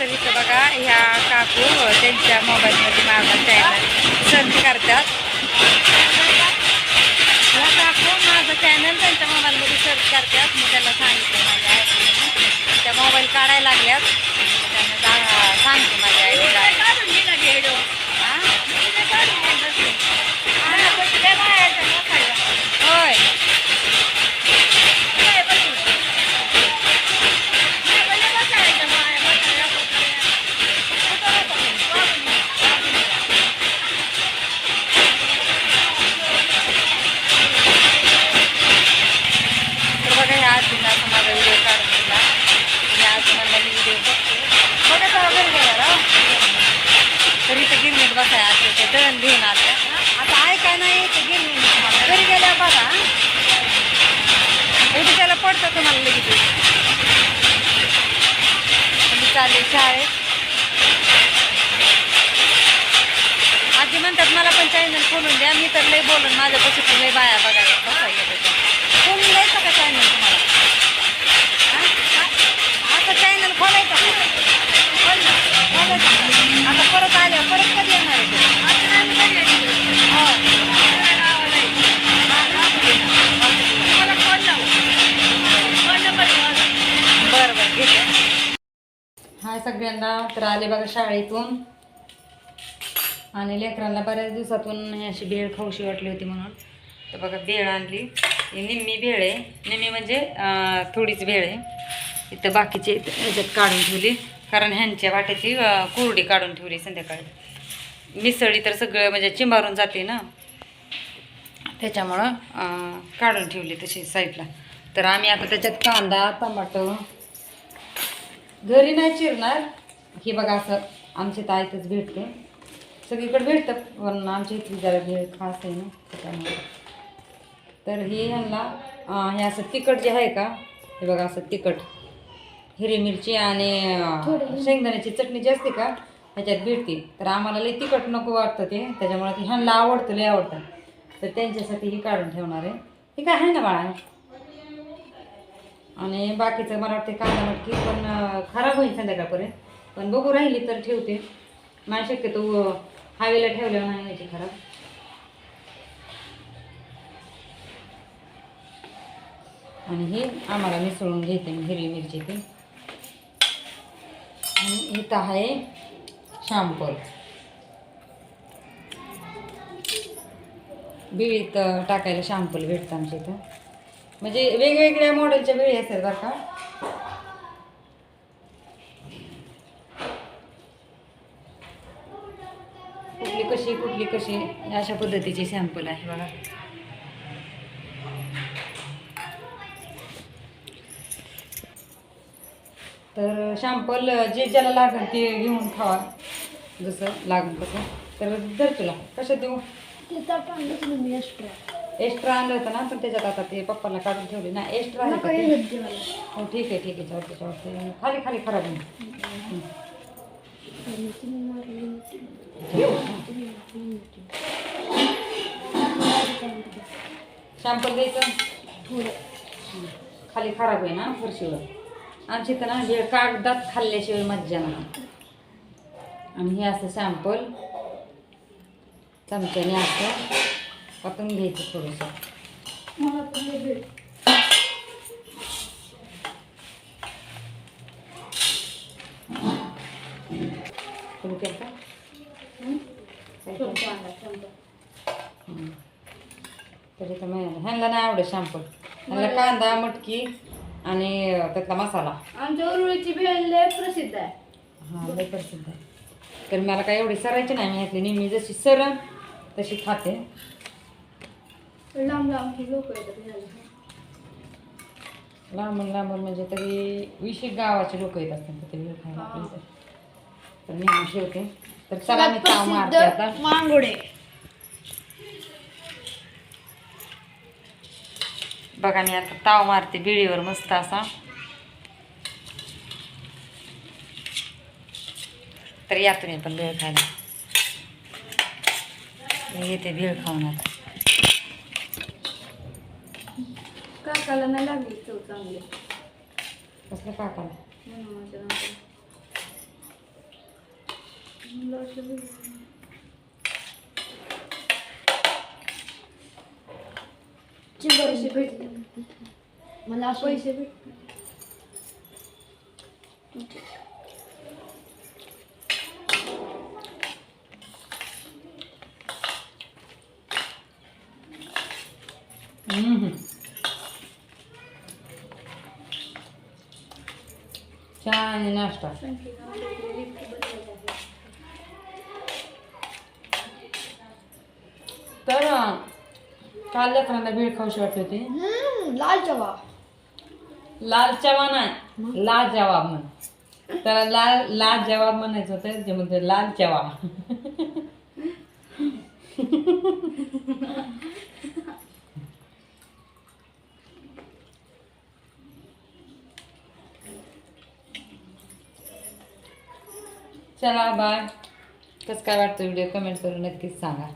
तर इथं बघा ह्या काकू त्यांच्या मोबाईलमध्ये माझा चॅनल सर्च करतात. ह्या काकू माझं चॅनल त्यांच्या मोबाईलमध्ये सर्च करतात. मी त्यांना सांगितलं माझ्या आईने त्या मोबाईल काढायला लागल्यात. त्यांना जा- सांगते माझ्या आयडी त्याला पडतं तुम्हाला लगेच मी म्हणजे चालले शाळेत. आजी म्हणतात मला पण चॅनल खोलून द्या. मी तर लय बोलून माझ्यापाशी पण लय बाया बघायला बसायला फोन द्यायचा का चॅनल तुम्हाला? हा? आता चॅनल खोलायचं. आता परत कधी येणार आहे ते? हो. बरं बरं घेते हाय सगळ्यांना तर आले बघा शाळेतून. आणि लेकरांना बऱ्याच दिवसातून अशी भेळ खाऊशी वाटली होती म्हणून. तर बघा भेळ आणली. ही निम्मी भेळ आहे. निम्मी म्हणजे थोडीच भेळ आहे. इथं बाकीचे ह्याच्यात काढून ठेवली. कारण ह्यांच्या वाट्याची कुरडी काढून ठेवली संध्याकाळी. मिसळी तर सगळं म्हणजे चिंबारून जाते ना. त्याच्यामुळं काढून ठेवली तशी साईडला. तर आम्ही आता त्याच्यात कांदा टमाटो घरी नाही चिरणार ही बघा असं आमच्या ताईतच भेटते. सगळीकडे भेटतं पण आमच्या इथली जरा भेळ खास आहे ना त्याच्यामुळे. तर हे ह्यांना हे असं तिखट जे आहे का हे बघा असं तिखट. हिरवी मिरची आणि शेंगदाण्याची चटणी जी असते का ह्याच्यात भेटते. तर आम्हाला लई तिखट नको वाटतं ते त्याच्यामुळे ते ह्यांना आवडतं लई आवडतं. तर त्यांच्यासाठी ही काढून ठेवणार आहे. हे काय आहे ना बाळा? आणि बाकीचं मला वाटते कांदा मटकी पण खराब होईल संध्याकाळपर्यंत. पण बघू राहिली तर ठेवते. नाही शक्यतो हवेला ठेवल्यावर नाही व्हायची खराब. आणि हे आम्हाला मिसळून घेते मी हिरवी मिरची ते. आणि इथं आहे शॅम्पल बिळीत टाकायला शॅम्पल भेटतं आमच्या इथं. म्हणजे वेगवेगळ्या मॉडेलच्या वेळी असेल बरं का? कुठली कशी कुठली कशी? अशा पद्धतीचे सॅम्पल आहे बघा. तर शॅम्पल जे ज्याला लागेल ते घेऊन खावा जसं लागेल तसं. तर दर तुला. कसं देऊ? एक्स्ट्रा आणलं होतं ना पण त्याच्यात आता ते पप्पाला काढून ठेवले. ना एक्स्ट्रा? हो ठीक आहे ठीक आहे. चालते चालते खाली खाली खराब नाही शॅम्पल द्यायचं? खाली खराब आहे ना फरशीवर. आमची तर ना हे कागदात खाल्ल्याशिवाय मज्जा नाही. आणि हे असं शॅम्पल चमच्याने असं. कापून घ्यायचं थोडंसं. तरी तर ह्यांना नाही आवडत शॅम्पल ह्यांना कांदा मटकी आणि त्यातला मसाला. आमच्या उरुळीची भेळ लय प्रसिद्ध आहे. हां लय प्रसिद्ध आहे. तर मला काय एवढी सरायची नाही मी ह्यातली नेहमी जशी सरन तशी खाते. लांब लांबची लोक येतात घ्यायला. लांबून लांबून म्हणजे तरी विशेष गावाचे लोक येत असतात वेळ खायला. तर. नेहमी ठेवते. तर चला मी ताव मारते आता. मांगोडे. बघा मी आता ताव मारते बिळीवर मस्त असा. तर या तुम्ही पण भेळ खायला. मी येते भेळ खाऊन आता. काकाला नाही लागली चव चांगली. कसलं काकाला? म्हणून माझ्या. पैसे भेटले मला पैसे भेटले हम्म. चहा आणि नाश्ता तर काल लेकरांना भेळ खाऊशी वाटली होती हम्म, लाल चवा लाल चवा नाही लाल जवाब म्हण त्याला लाल लाल जवाब म्हणायचं होतं ते म्हणते लाल चवा चला बाय कसं काय वाटतं व्हिडिओ कमेंट करून नक्कीच सांगा.